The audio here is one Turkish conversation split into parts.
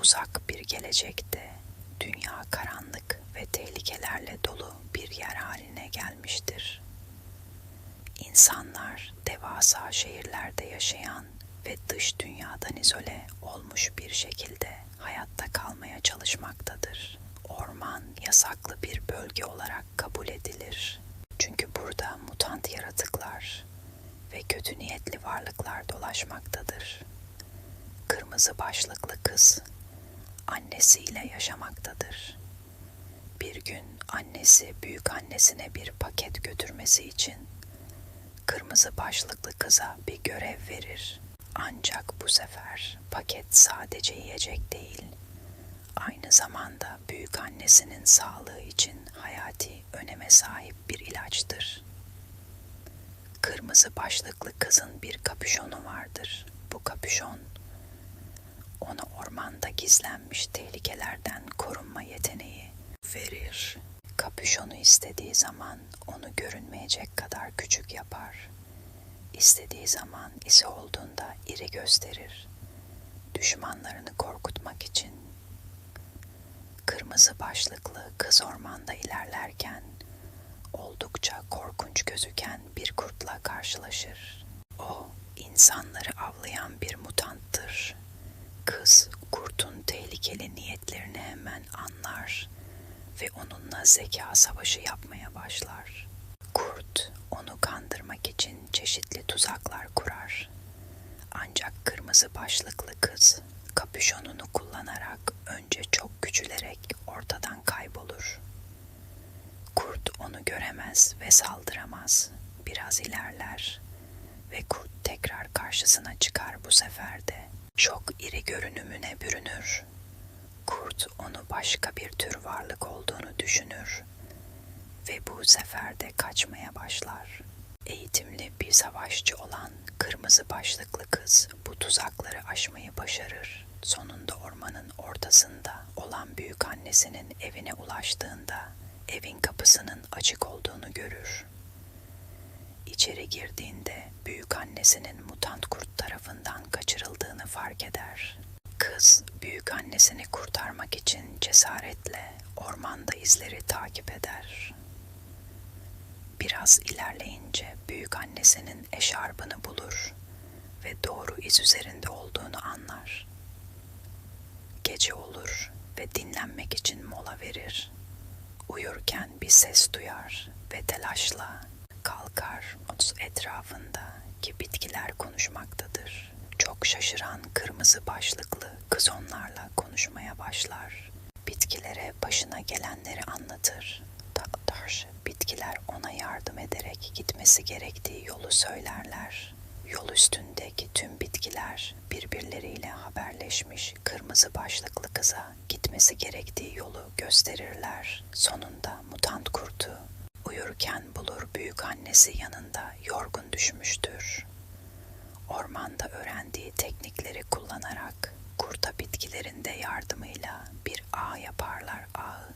uzak bir gelecekte dünya karanlık ve tehlikelerle dolu bir yer haline gelmiştir. İnsanlar devasa şehirlerde yaşayan ve dış dünyadan izole olmuş bir şekilde hayatta kalmaya çalışmaktadır. Orman yasaklı bir bölge olarak kabul edilir. Çünkü burada mutant yaratıklar ve kötü niyetli varlıklar dolaşmaktadır. Kırmızı başlıklı kız annesiyle yaşamaktadır. Bir gün annesi büyük annesine bir paket götürmesi için kırmızı başlıklı kıza bir görev verir. Ancak bu sefer paket sadece yiyecek değil, aynı zamanda büyük annesinin sağlığı için hayati öneme sahip bir ilaçtır. Kırmızı başlıklı kızın bir kapüşonu vardır. Bu kapüşon ona ormanda gizlenmiş tehlikelerden korunma yeteneği verir. Kapüşonu istediği zaman onu görünmeyecek kadar küçük yapar. İstediği zaman ise olduğunda iri gösterir. Düşmanlarını korkutmak için. Kırmızı başlıklı kız ormanda ilerlerken oldukça korkunç gözüken bir kurtla karşılaşır. O insanları avlayan bir zeka savaşı yapmaya başlar. Kurt onu kandırmak için çeşitli tuzaklar kurar. Ancak kırmızı başlıklı kız kapüşonunu kullanarak önce çok küçülerek ortadan kaybolur. Kurt onu göremez ve saldıramaz. Biraz ilerler ve kurt tekrar karşısına çıkar bu sefer de. Çok iri görünümüne bürünür. Onu başka bir tür varlık olduğunu düşünür ve bu sefer de kaçmaya başlar. Eğitimli bir savaşçı olan kırmızı başlıklı kız bu tuzakları aşmayı başarır. Sonunda ormanın ortasında olan büyük annesinin evine ulaştığında evin kapısının açık olduğunu görür. İçeri girdiğinde büyük annesinin mutant kurt tarafından kaçırıldığını fark eder. Kız büyük annesini kurtarmak için cesaretle ormanda izleri takip eder. Biraz ilerleyince büyük annesinin eşarbını bulur ve doğru iz üzerinde olduğunu anlar. Gece olur ve dinlenmek için mola verir. Uyurken bir ses duyar ve telaşla kalkar etrafında ki bitkiler konuşmaktadır. Çok şaşıran kırmızı başlıklı kız onlarla konuşmaya başlar. Bitkilere başına gelenleri anlatır. Taktar bitkiler ona yardım ederek gitmesi gerektiği yolu söylerler. Yol üstündeki tüm bitkiler birbirleriyle haberleşmiş kırmızı başlıklı kıza gitmesi gerektiği yolu gösterirler. Sonunda mutant kurtu uyurken bulur büyük annesi yanında yorgun düşmüştür. Ormanda öğrendiği teknikleri kullanarak kurta bitkilerin de yardımıyla bir ağ yaparlar ağı.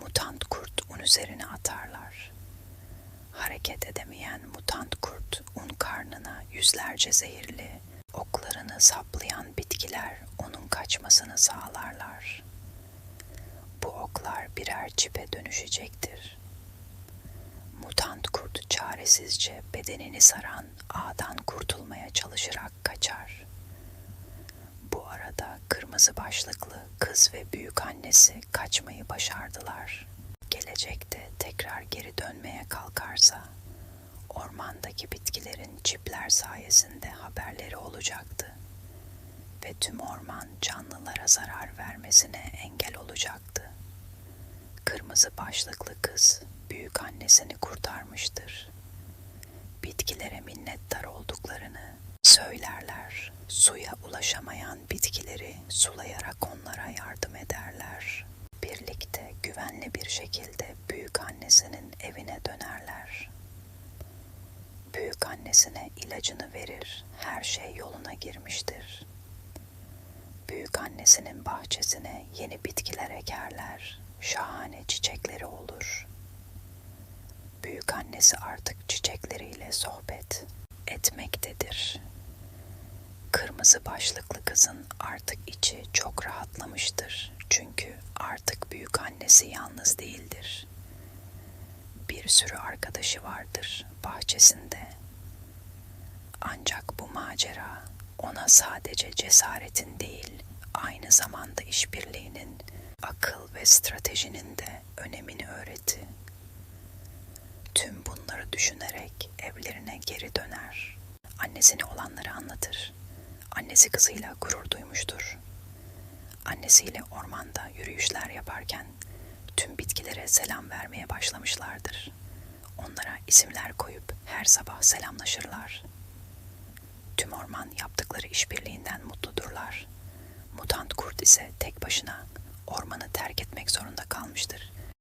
Mutant kurt un üzerine atarlar. Hareket edemeyen mutant kurt un karnına yüzlerce zehirli oklarını saplayan bitkiler onun kaçmasını sağlarlar. Bu oklar birer çipe dönüşecektir. Çaresizce bedenini saran ağdan kurtulmaya çalışarak kaçar. Bu arada kırmızı başlıklı kız ve büyük annesi kaçmayı başardılar. Gelecekte tekrar geri dönmeye kalkarsa ormandaki bitkilerin çipler sayesinde haberleri olacaktı ve tüm orman canlılara zarar vermesine engel olacaktı. Kırmızı başlıklı kız büyük annesini kurtarmıştır. Söylerler. Suya ulaşamayan bitkileri sulayarak onlara yardım ederler. Birlikte güvenli bir şekilde büyük annesinin evine dönerler. Büyük annesine ilacını verir. Her şey yoluna girmiştir. Büyük annesinin bahçesine yeni bitkiler ekerler. Şahane çiçekleri olur. Büyük annesi artık çiçekleriyle sohbet etmektedir. Kırmızı başlıklı kızın artık içi çok rahatlamıştır. Çünkü artık büyük annesi yalnız değildir. Bir sürü arkadaşı vardır bahçesinde. Ancak bu macera ona sadece cesaretin değil, aynı zamanda işbirliğinin, akıl ve stratejinin de önemini öğretti. Tüm bunları düşünerek evlerine geri döner. Annesine olanları anlatır. Annesi kızıyla gurur duymuştur. Annesiyle ormanda yürüyüşler yaparken tüm bitkilere selam vermeye başlamışlardır. Onlara isimler koyup her sabah selamlaşırlar. Tüm orman yaptıkları işbirliğinden mutludurlar. Mutant kurt ise tek başına ormanı terk etmek zorunda kalmıştır.